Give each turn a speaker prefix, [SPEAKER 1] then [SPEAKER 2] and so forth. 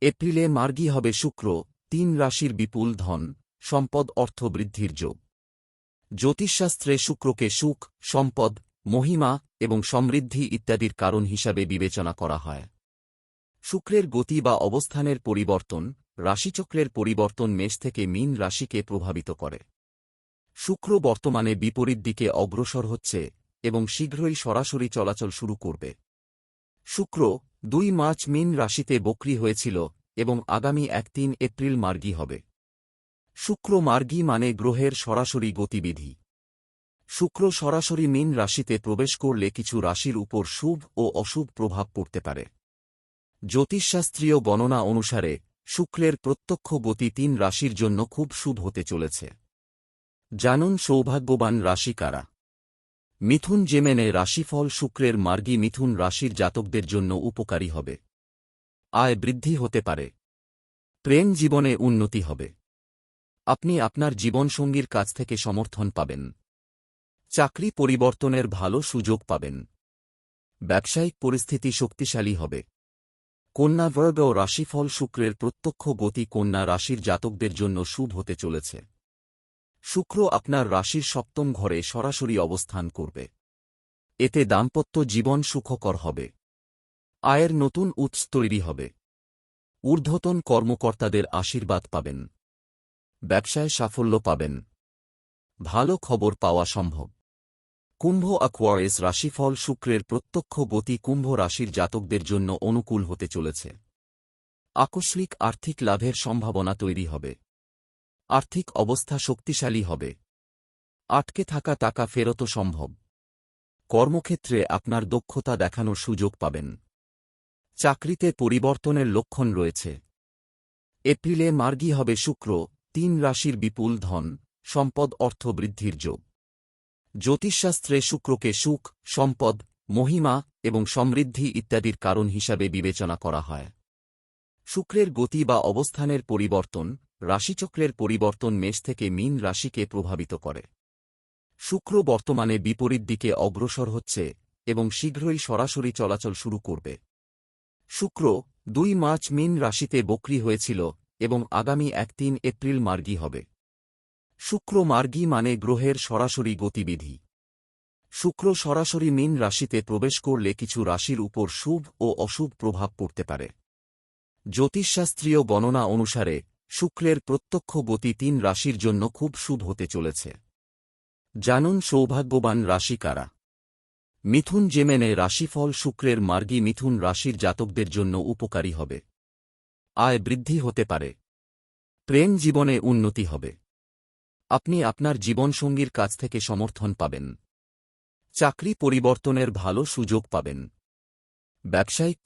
[SPEAKER 1] এপ্রিলে মার্গী হবে শুক্র, তিন রাশির বিপুল ধন, সম্পদ অর্থ বৃদ্ধির যোগ। জ্যোতিষশাস্ত্রে শুক্রকে সুখ, সম্পদ, মহিমা এবং সমৃদ্ধি ইত্যাদির কারণ হিসাবে বিবেচনা করা হয়। শুক্রের গতি বা অবস্থানের পরিবর্তন, রাশিচক্রের পরিবর্তন মেষ থেকে মীন রাশিকে প্রভাবিত করে। শুক্র বর্তমানে বিপরীত দিকে অগ্রসর হচ্ছে এবং শীঘ্রই সরাসরি চলাচল শুরু করবে। শুক্র দুই মার্চ মিন রাশিতে বক্রি হয়েছিল এবং আগামী এক তিন এপ্রিল মার্গী হবে। শুক্র মার্গী মানে গ্রহের সরাসরি গতিবিধি। শুক্র সরাসরি মিন রাশিতে প্রবেশ করলে কিছু রাশির উপর শুভ ও অশুভ প্রভাব পড়তে পারে। জ্যোতিষশাস্ত্রীয় গণনা অনুসারে, শুক্রের প্রত্যক্ষ গতি তিন রাশির জন্য খুব শুভ হতে চলেছে। জানুন সৌভাগ্যবান রাশি কারা। মিথুন জেমেনে রাশিফল শুক্রের মার্গী মিথুন রাশির জাতকদের জন্য উপকারী হবে। আয় বৃদ্ধি হতে পারে। প্রেম জীবনে উন্নতি হবে। আপনি আপনার জীবনসঙ্গীর কাছ থেকে সমর্থন পাবেন। চাকরি পরিবর্তনের ভালো সুযোগ পাবেন। ব্যবসায়িক পরিস্থিতি শক্তিশালী হবে। কন্যা বর্গ রাশিফল শুক্রের প্রত্যক্ষ গতি কন্যা রাশির জাতকদের জন্য শুভ হতে চলেছে। শুক্র আপনার রাশির সপ্তম ঘরে সরাসরি অবস্থান করবে। এতে দাম্পত্য জীবন সুখকর হবে। আয়ের নতুন উৎস তৈরি হবে। ঊর্ধ্বতন কর্মকর্তাদের আশীর্বাদ পাবেন। ব্যবসায় সাফল্য পাবেন। ভালো খবর পাওয়া সম্ভব। কুম্ভ অ্যাকোয়ারিস রাশিফল শুক্রের প্রত্যক্ষ গতি কুম্ভ রাশির জাতকদের জন্য অনুকূল হতে চলেছে। আকস্মিক আর্থিক লাভের সম্ভাবনা তৈরি হবে। আর্থিক অবস্থা শক্তিশালী হবে। আটকে থাকা টাকা ফেরত সম্ভব। কর্মক্ষেত্রে আপনার দক্ষতা দেখানোর সুযোগ পাবেন। চাকরিতে পরিবর্তনের লক্ষণ রয়েছে। এপ্রিলে মার্গী হবে শুক্র, তিন রাশির বিপুল ধন, সম্পদ অর্থ বৃদ্ধির যোগ। জ্যোতিষশাস্ত্রে শুক্রকে সুখ, সম্পদ, মহিমা এবং সমৃদ্ধি ইত্যাদির কারণ হিসাবে বিবেচনা করা হয়। শুক্রের গতি বা অবস্থানের পরিবর্তন রাশিচক্রের পরিবর্তন মেষ থেকে মীন রাশিকে প্রভাবিত করে। শুক্র বর্তমানে বিপরীত দিকে অগ্রসর হচ্ছে এবং শীঘ্রই সরাসরি চলাচল শুরু করবে। শুক্র দুই মার্চ মীন রাশিতে বক্রি হয়েছিল এবং আগামী এক তিন এপ্রিল মার্গী হবে। শুক্র মার্গী মানে গ্রহের সরাসরি গতিবিধি। শুক্র সরাসরি মীন রাশিতে প্রবেশ করলে কিছু রাশির উপর শুভ ও অশুভ প্রভাব পড়তে পারে। জ্যোতিষশাস্ত্রীয় গণনা অনুসারে শুক্রের প্রত্যক্ষ গতি তিন রাশির জন্য খুব শুভ হতে চলেছে। জানুন সৌভাগ্যবান রাশি কারা। মিথুন জেমেনে রাশিফল শুক্রের মার্গী মিথুন রাশির জাতকদের জন্য উপকারী হবে। আয় বৃদ্ধি হতে পারে। প্রেম জীবনে উন্নতি হবে। আপনি আপনার জীবনসঙ্গীর কাছ থেকে সমর্থন পাবেন। চাকরি পরিবর্তনের ভালো সুযোগ পাবেন। ব্যবসায়িক